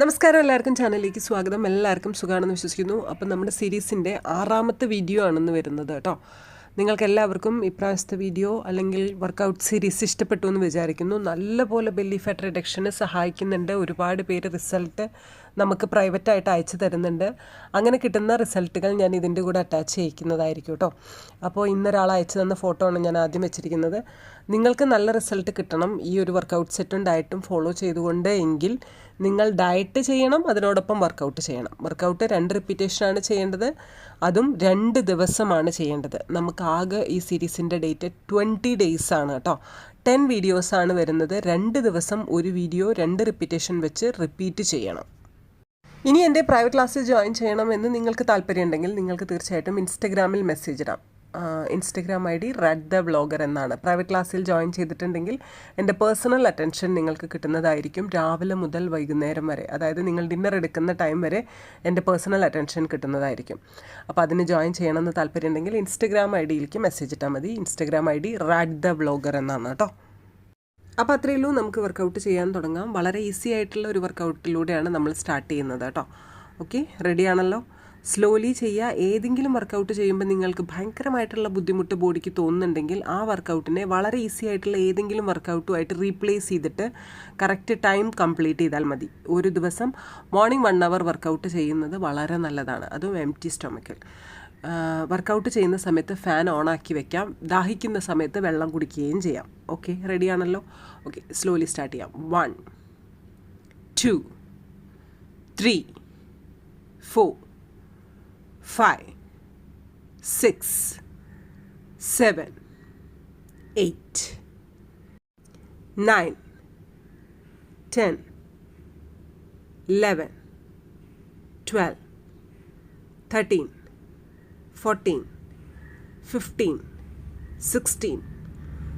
നമസ്കാരം എല്ലാവർക്കും ചാനലിലേക്ക് സ്വാഗതം. എല്ലാവർക്കും സുഖമാണെന്ന് വിശ്വസിക്കുന്നു. അപ്പം നമ്മുടെ സീരീസിന്റെ ആറാമത്തെ വീഡിയോ ആണെന്ന് വരുന്നത് കേട്ടോ. നിങ്ങൾക്ക് എല്ലാവർക്കും ഇപ്രാവശ്യത്തെ വീഡിയോ അല്ലെങ്കിൽ വർക്കൗട്ട് സീരീസ് ഇഷ്ടപ്പെട്ടു എന്ന് വിചാരിക്കുന്നു. നല്ലപോലെ ബെല്ലി ഫാറ്റ് റിഡക്ഷന് സഹായിക്കുന്നുണ്ട്. ഒരുപാട് പേര് റിസൾട്ട് നമുക്ക് പ്രൈവറ്റായിട്ട് അയച്ചു തരുന്നുണ്ട്. അങ്ങനെ കിട്ടുന്ന റിസൾട്ടുകൾ ഞാൻ ഇതിന്റെ കൂടെ അറ്റാച്ച് ചെയ്യിക്കുന്നതായിരിക്കും കേട്ടോ അപ്പോൾ ഇന്നൊരാൾ അയച്ചു തന്ന ഫോട്ടോ ആണ് ഞാൻ ആദ്യം വെച്ചിരിക്കുന്നത്. നിങ്ങൾക്ക് നല്ല റിസൾട്ട് കിട്ടണം. ഈ ഒരു വർക്കൗട്ട് സെറ്റും ഡയറ്റും ഫോളോ ചെയ്തുകൊണ്ട് എങ്കിൽ നിങ്ങൾ ഡയറ്റ് ചെയ്യണം അതിനോടൊപ്പം വർക്കൗട്ട് ചെയ്യണം. വർക്കൗട്ട് രണ്ട് റിപ്പീറ്റേഷനാണ് ചെയ്യേണ്ടത്. അതും രണ്ട് ദിവസമാണ് ചെയ്യേണ്ടത്. നമുക്ക് ആകെ ഈ സീരീസിന്റെ ഡേറ്റ് ട്വന്റി ഡേയ്സ് ആണ് കേട്ടോ ടെൻ വീഡിയോസാണ് വരുന്നത്. രണ്ട് ദിവസം ഒരു വീഡിയോ രണ്ട് റിപ്പീറ്റേഷൻ വെച്ച് റിപ്പീറ്റ് ചെയ്യണം. ഇനി എന്റെ പ്രൈവറ്റ് ക്ലാസ്സിൽ ജോയിൻ ചെയ്യണമെന്ന് നിങ്ങൾക്ക് താല്പര്യമുണ്ടെങ്കിൽ നിങ്ങൾക്ക് തീർച്ചയായിട്ടും ഇൻസ്റ്റഗ്രാമിൽ മെസ്സേജ് ഇടാം. Instagram I D red the vlogger എന്നാണ്. പ്രൈവറ്റ് ക്ലാസ്സിൽ ജോയിൻ ചെയ്തിട്ടുണ്ടെങ്കിൽ എന്റെ പേഴ്സണൽ അറ്റൻഷൻ നിങ്ങൾക്ക് കിട്ടുന്നതായിരിക്കും രാവിലെ മുതൽ വൈകുന്നേരം വരെ. അതായത് നിങ്ങൾ ഡിന്നർ എടുക്കുന്ന ടൈം വരെ എന്റെ പേഴ്സണൽ അറ്റൻഷൻ കിട്ടുന്നതായിരിക്കും. അപ്പോൾ അതിന് ജോയിൻ ചെയ്യണമെന്ന് താല്പര്യമുണ്ടെങ്കിൽ ഇൻസ്റ്റഗ്രാം ഐ ഡിയിലേക്ക് മെസ്സേജ് ഇട്ടാൽ മതി. Instagram I D red the vlogger എന്നാണ് കേട്ടോ. അപ്പോൾ അത്രയേ ഉള്ളൂ. നമുക്ക് വർക്കൗട്ട് ചെയ്യാൻ തുടങ്ങാം. വളരെ ഈസി ആയിട്ടുള്ള ഒരു വർക്കൗട്ടിലൂടെയാണ് നമ്മൾ സ്റ്റാർട്ട് ചെയ്യുന്നത് കേട്ടോ. ഓക്കെ റെഡി ആണല്ലോ? സ്ലോലി ചെയ്യുക. ഏതെങ്കിലും വർക്കൗട്ട് ചെയ്യുമ്പോൾ നിങ്ങൾക്ക് ഭയങ്കരമായിട്ടുള്ള ബുദ്ധിമുട്ട് ബോഡിക്ക് തോന്നുന്നുണ്ടെങ്കിൽ ആ വർക്കൗട്ടിനെ വളരെ ഈസി ആയിട്ടുള്ള ഏതെങ്കിലും വർക്കൗട്ടുമായിട്ട് റീപ്ലേസ് ചെയ്തിട്ട് കറക്റ്റ് ടൈം കംപ്ലീറ്റ് ചെയ്താൽ മതി. ഒരു ദിവസം മോർണിംഗ് വൺ അവർ വർക്കൗട്ട് ചെയ്യുന്നത് വളരെ നല്ലതാണ്. അതും എം ടി സ്റ്റൊമക്കിൽ വർക്കൗട്ട് ചെയ്യുന്ന സമയത്ത് ഫാൻ ഓൺ ആക്കി വെക്കാം. ദാഹിക്കുന്ന സമയത്ത് വെള്ളം കുടിക്കുകയും ചെയ്യാം. ഓക്കെ റെഡിയാണല്ലോ ഓക്കെ സ്ലോലി സ്റ്റാർട്ട് ചെയ്യാം. One two three four five six seven eight nine ten eleven twelve thirteen 14, 15, 16,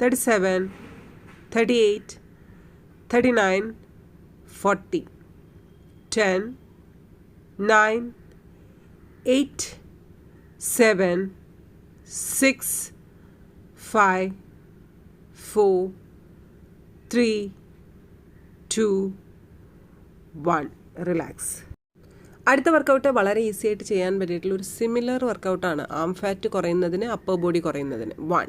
37, 38, 39, 40, 10, 9, 8, 7, 6, 5, 4, 3, 2, 1. Relax അടുത്ത വർക്കൗട്ട് വളരെ ഈസി ആയിട്ട് ചെയ്യാൻ പറ്റിയിട്ടുള്ള ഒരു സിമിലർ വർക്കൗട്ടാണ് ആം ഫാറ്റ് കുറയുന്നതിന് upper body കുറയുന്നതിന്. One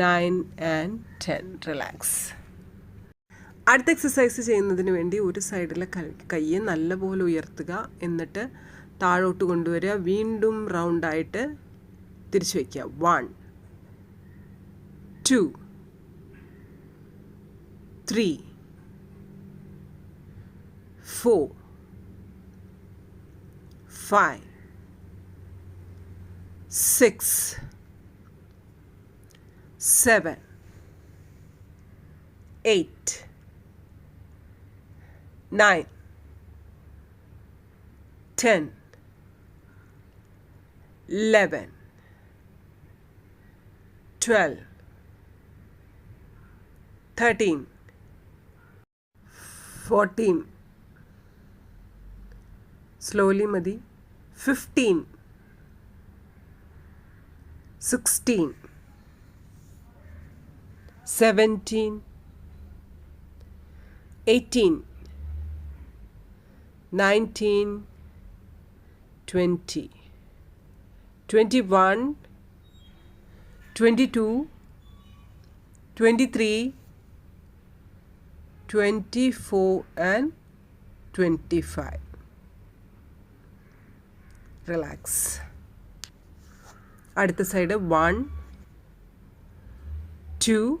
nine and ten relax അടുത്ത എക്സസൈസ് ചെയ്യുന്നതിന് വേണ്ടി ഒരു സൈഡിലെ കയ്യെ നല്ലപോലെ ഉയർത്തുക. എന്നിട്ട് താഴോട്ട് കൊണ്ടുവരിക. വീണ്ടും റൗണ്ടായിട്ട് തിരിച്ചു വയ്ക്കുക one two three four five six seven, eight, nine, ten, eleven, twelve, thirteen, fourteen. Slowly, Madi. Fifteen, sixteen. 17 18 19 20 21 22 23 24 and 25 relax. at the side of 1 2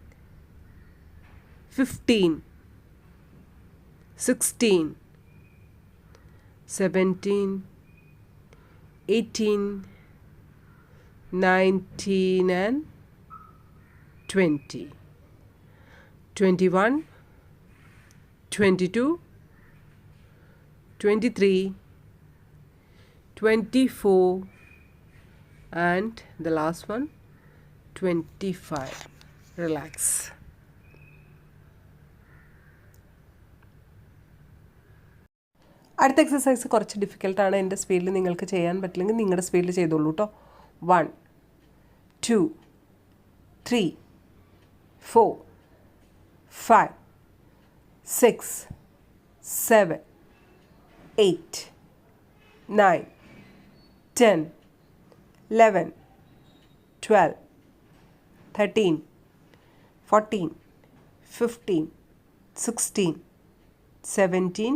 fifteen, sixteen. 17, 18, 19 and 20, 21, 22, 23, 24 and the last one 25. Relax. അടുത്ത exercise കുറച്ച് ഡിഫിക്കൽട്ടാണ് എന്റെ സ്പീഡിൽ നിങ്ങൾക്ക് ചെയ്യാൻ പറ്റില്ലെങ്കിൽ നിങ്ങളുടെ സ്പീഡിൽ ചെയ്തോളൂ കേട്ടോ one two three four five six seven eight nine ten eleven twelve thirteen fourteen fifteen sixteen seventeen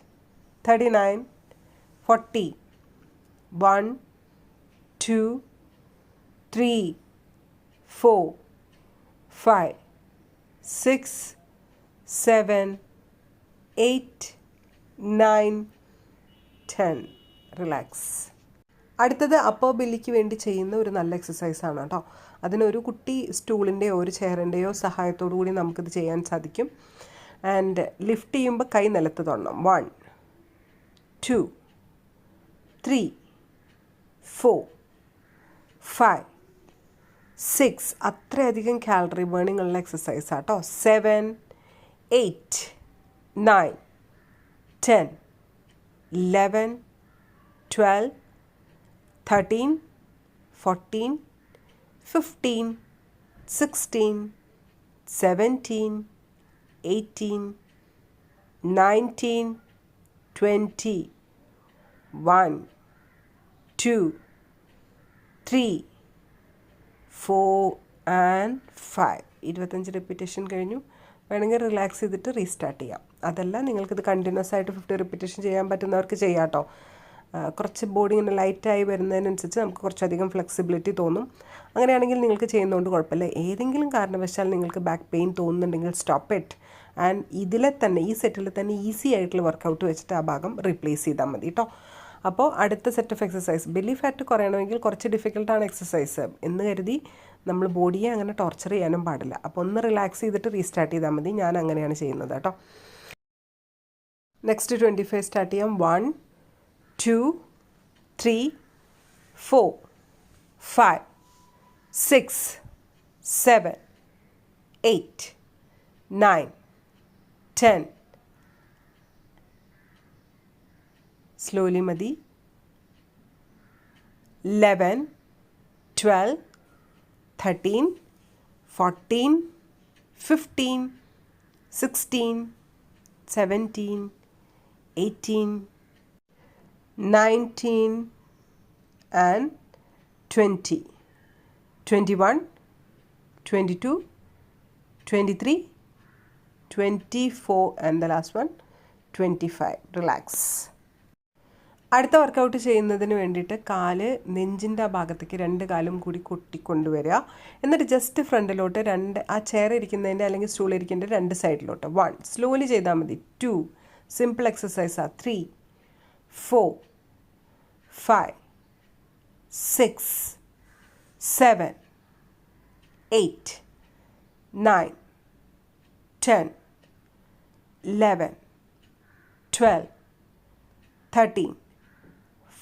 39, 40, 1, 2, 3, 4, 5, 6, 7, 8, 9, 10. Relax അടുത്തത് അപ്പോ ബില്ലിക്ക് വേണ്ടി ചെയ്യുന്ന ഒരു നല്ല എക്സസൈസാണ് കേട്ടോ. അതിനൊരു കുട്ടി സ്റ്റൂളിന്റെയോ ഒരു ചെയറിന്റെയോ സഹായത്തോടു കൂടി നമുക്കിത് ചെയ്യാൻ സാധിക്കും. ആൻഡ് ലിഫ്റ്റ് ചെയ്യുമ്പോൾ കൈ നിലത്ത് തൊടണം. One two three four five six അത്രയധികം കാലറി ബേണിംഗ് ഉള്ള എക്സസൈസ് ആട്ടോ. Seven eight nine ten eleven twelve thirteen fourteen fifteen sixteen seventeen eighteen nineteen twenty one two, three, four and five. ഇരുപത്തഞ്ച് repetition കഴിഞ്ഞു. വേണമെങ്കിൽ relax ചെയ്തിട്ട് restart ചെയ്യാം. അതല്ല നിങ്ങൾക്കിത് കണ്ടിന്യൂസ് ആയിട്ട് ഫിഫ്റ്റി റിപ്പീറ്റേഷൻ ചെയ്യാൻ പറ്റുന്നവർക്ക് ചെയ്യാം കേട്ടോ കുറച്ച് ബോഡി ഇങ്ങനെ ലൈറ്റായി വരുന്നതിനനുസരിച്ച് നമുക്ക് കുറച്ചധികം ഫ്ലെക്സിബിലിറ്റി തോന്നും. അങ്ങനെയാണെങ്കിൽ നിങ്ങൾക്ക് ചെയ്യുന്നതുകൊണ്ട് കുഴപ്പമില്ല. ഏതെങ്കിലും കാരണവശാൽ നിങ്ങൾക്ക് ബാക്ക് പെയിൻ തോന്നുന്നുണ്ടെങ്കിൽ സ്റ്റോപ്പ് ഇറ്റ് ആൻഡ് ഇതിലെ തന്നെ ഈ സെറ്റിൽ തന്നെ ഈസി ആയിട്ടുള്ള വർക്കൗട്ട് വെച്ചിട്ട് ആ ഭാഗം റീപ്ലേസ് ചെയ്താൽ മതി കേട്ടോ അപ്പോൾ അടുത്ത set of exercise belly fat കുറയണമെങ്കിൽ കുറച്ച് ഡിഫിക്കൽട്ടാണ് എക്സസൈസ് എന്ന് കരുതി നമ്മൾ ബോഡിയെ അങ്ങനെ ടോർച്ചർ ചെയ്യാനും പാടില്ല. അപ്പോൾ ഒന്ന് റിലാക്സ് ചെയ്തിട്ട് റീസ്റ്റാർട്ട് ചെയ്താൽ മതി. ഞാൻ അങ്ങനെയാണ് ചെയ്യുന്നത് കേട്ടോ. നെക്സ്റ്റ് ട്വന്റി ഫൈവ് സ്റ്റാർട്ട് ചെയ്യാം. One two three four five six seven eight nine ten slowly മതി eleven twelve thirteen fourteen fifteen sixteen seventeen eighteen 19 and 20 21 22 23 24 and the last one 25 relax അടുത്ത വർക്കൗട്ട് ചെയ്യുന്നതിന് വേണ്ടിയിട്ട് കാൽ നെഞ്ചിന്റെ ആ ഭാഗത്തേക്ക് രണ്ട് കാലും കൂടി കൊട്ടിക്കൊണ്ടുവരിക എന്നിട്ട് ജസ്റ്റ് ഫ്രണ്ടിലോട്ട് രണ്ട് ആ ചെയർ ഇരിക്കുന്നതിന്റെ അല്ലെങ്കിൽ സ്റ്റൂൾ ഇരിക്കുന്നതിന്റെ രണ്ട് സൈഡിലോട്ട് വൺ സ്ലോലി ചെയ്താൽ മതി. Two simple എക്സസൈസാണ് three four five six seven eight nine ten eleven twelve thirteen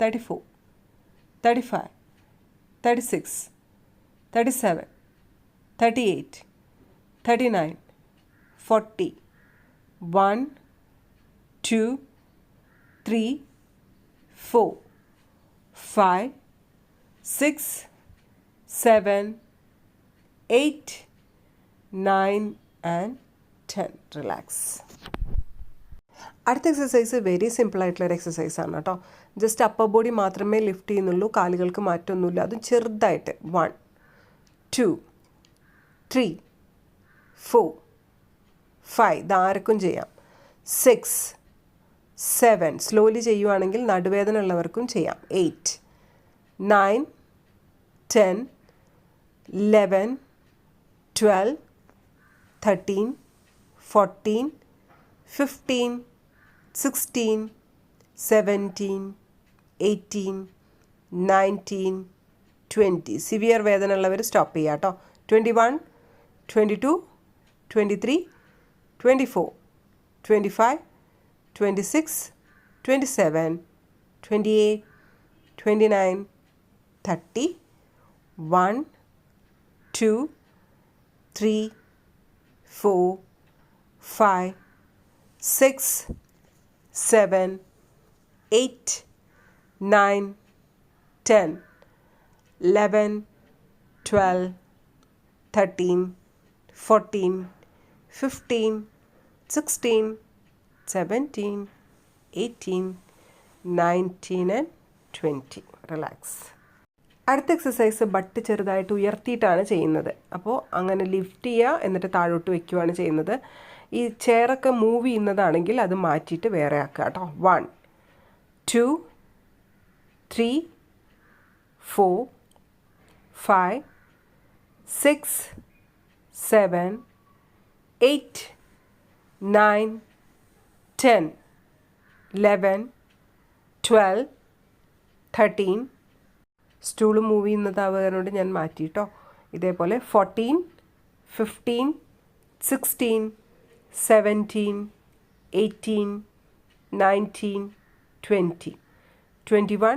thirty four thirty five thirty six thirty seven thirty eight thirty nine forty one two three four five six seven eight nine and ten relax അടുത്ത exercise very simple ആയിട്ടുള്ള ഒരു exercise ആണ് കേട്ടോ. Just upper body മാത്രമേ lift ചെയ്യുന്നുള്ളൂ കാലുകൾക്ക് മാറ്റമൊന്നുമില്ല. അതും ചെറുതായിട്ട്. One two three four five ഇതാർക്കും ചെയ്യാം. സിക്സ് സെവൻ സ്ലോലി ചെയ്യുവാണെങ്കിൽ നടുവേദന ഉള്ളവർക്കും ചെയ്യാം. Eight nine ten eleven twelve thirteen fourteen fifteen sixteen seventeen eighteen nineteen twenty severe വേദന ഉള്ളവർ സ്റ്റോപ്പ് ചെയ്യുക കേട്ടോ twenty one twenty two twenty three twenty four twenty five twenty six twenty seven twenty eight twenty nine thirty one two three four five six seven eight nine ten, eleven, twelve, thirteen, fourteen, fifteen, sixteen, seventeen, eighteen, nineteen, and twenty relax അടുത്ത exercise but ചെറുതായിട്ട് ഉയർത്തിയിട്ടാണ് ചെയ്യുന്നത്. അപ്പോൾ അങ്ങനെ lift ചെയ്യുക എന്നിട്ട് താഴോട്ട് വയ്ക്കുകയാണ് ചെയ്യുന്നത്. ഈ ചെയറൊക്കെ മൂവ് ചെയ്യുന്നതാണെങ്കിൽ അത് മാറ്റിയിട്ട് വേറെ ആക്കുക കേട്ടോ. One two three four five six seven eight nine ten eleven twelve thirteen stool move ചെയ്യുന്നത് അവകാരോട് ഞാൻ മാറ്റിയിട്ടോ ഇതേപോലെ fourteen fifteen sixteen seventeen eighteen nineteen twenty twenty one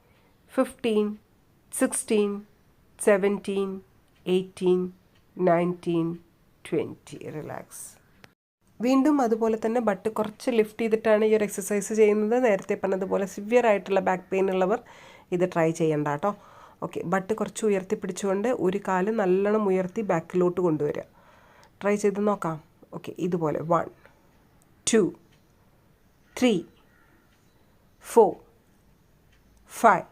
seven eight nine ten eleven twelve thirteen fourteen fifteen sixteen seventeen eighteen nineteen twenty relax വീണ്ടും അതുപോലെ തന്നെ but കുറച്ച് lift ചെയ്തിട്ടാണ് ഈ ഒരു എക്സസൈസ് ചെയ്യുന്നത്. നേരത്തെ പറഞ്ഞതുപോലെ സിവിയർ ആയിട്ടുള്ള ബാക്ക് പെയിൻ ഉള്ളവർ ഇത് ട്രൈ ചെയ്യണ്ട കേട്ടോ ഓക്കെ ബട്ട് കുറച്ച് ഉയർത്തി പിടിച്ചുകൊണ്ട് ഒരു കാൽ നല്ലോണം ഉയർത്തി ബാക്കിലോട്ട് കൊണ്ടുവരിക. ട്രൈ ചെയ്ത് നോക്കാം. ഓക്കെ ഇതുപോലെ. One two three four five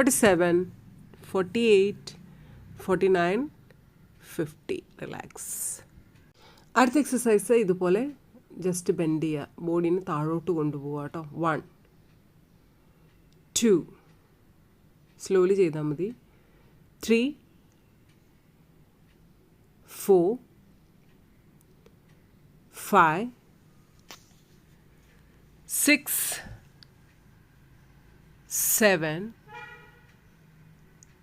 47, 48, 49, 50. Relax അടുത്ത എക്സസൈസ് ഇതുപോലെ ജസ്റ്റ് ബെൻഡ് ചെയ്യുക. ബോഡീനെ താഴോട്ട് കൊണ്ടുപോവുക കേട്ടോ. വൺ ടു സ്ലോലി ചെയ്താൽ മതി. Three four five six seven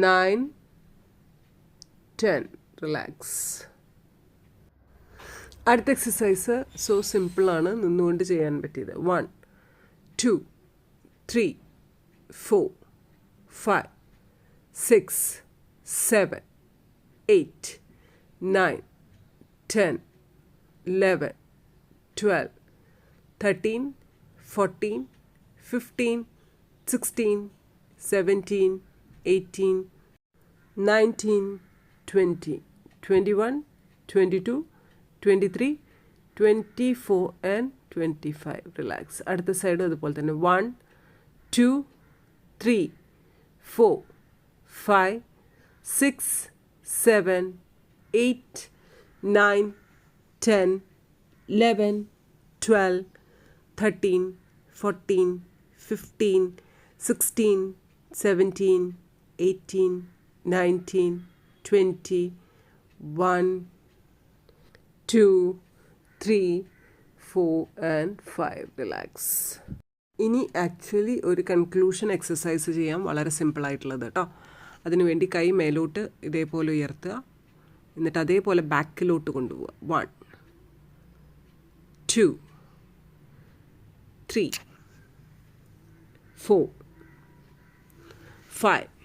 nine ten relax അടുത്ത എക്സസൈസ് സോ സിമ്പിളാണ് നിന്നുകൊണ്ട് ചെയ്യാൻ പറ്റിയത്. One two three four five six seven eight nine ten eleven twelve thirteen fourteen fifteen sixteen seventeen eighteen nineteen twenty twenty one twenty two twenty three twenty four and twenty five relax അടുത്ത സൈഡും അതുപോലെ തന്നെ one two three four five six seven eight nine ten eleven twelve thirteen fourteen fifteen sixteen seventeen eighteen nineteen twenty one two three four and five relax ഇനി actually ഒരു conclusion exercise ചെയ്യാം. വളരെ സിമ്പിളായിട്ടുള്ളത് കേട്ടോ അതിനുവേണ്ടി കൈ മേലോട്ട് ഇതേപോലെ ഉയർത്തുക. എന്നിട്ട് അതേപോലെ ബാക്കിലോട്ട് കൊണ്ടുപോവുക. One two three four five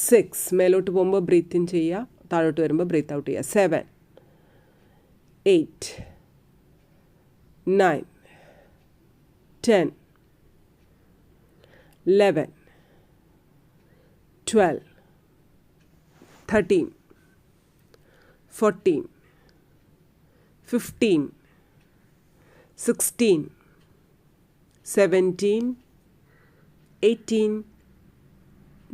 six മേലോട്ട് പോകുമ്പോൾ ബ്രീത്ത് ഇൻ ചെയ്യുക താഴോട്ട് വരുമ്പോൾ ബ്രീത്ത് ഔട്ട് ചെയ്യുക seven eight nine ten eleven twelve thirteen fourteen fifteen sixteen seventeen eighteen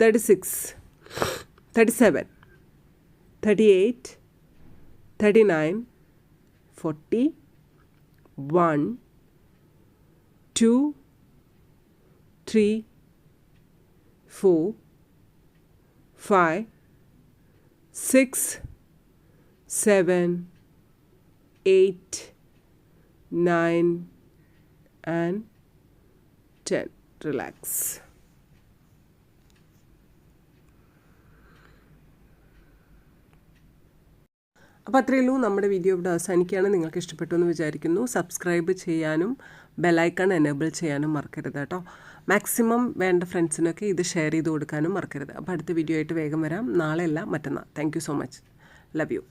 36, 37, 38, 39, 40, 1, 2, 3, 4, 5, 6, 7, 8, 9, and 10. Relax. അപ്പോൾ അത്രയേ ഉള്ളൂ. നമ്മുടെ വീഡിയോ ഇവിടെ അവസാനിക്കുകയാണ്. നിങ്ങൾക്ക് ഇഷ്ടപ്പെട്ടു എന്ന് വിചാരിക്കുന്നു. സബ്സ്ക്രൈബ് ചെയ്യാനും ബെലൈക്കൺ എനേബിൾ ചെയ്യാനും മറക്കരുത് കേട്ടോ. മാക്സിമം വേണ്ട ഫ്രണ്ട്സിനൊക്കെ ഇത് ഷെയർ ചെയ്ത് കൊടുക്കാനും മറക്കരുത്. അപ്പോൾ അടുത്ത വീഡിയോ ആയിട്ട് വേഗം വരാം. നാളെ അല്ല മറ്റന്നാൾ. Thank so much love you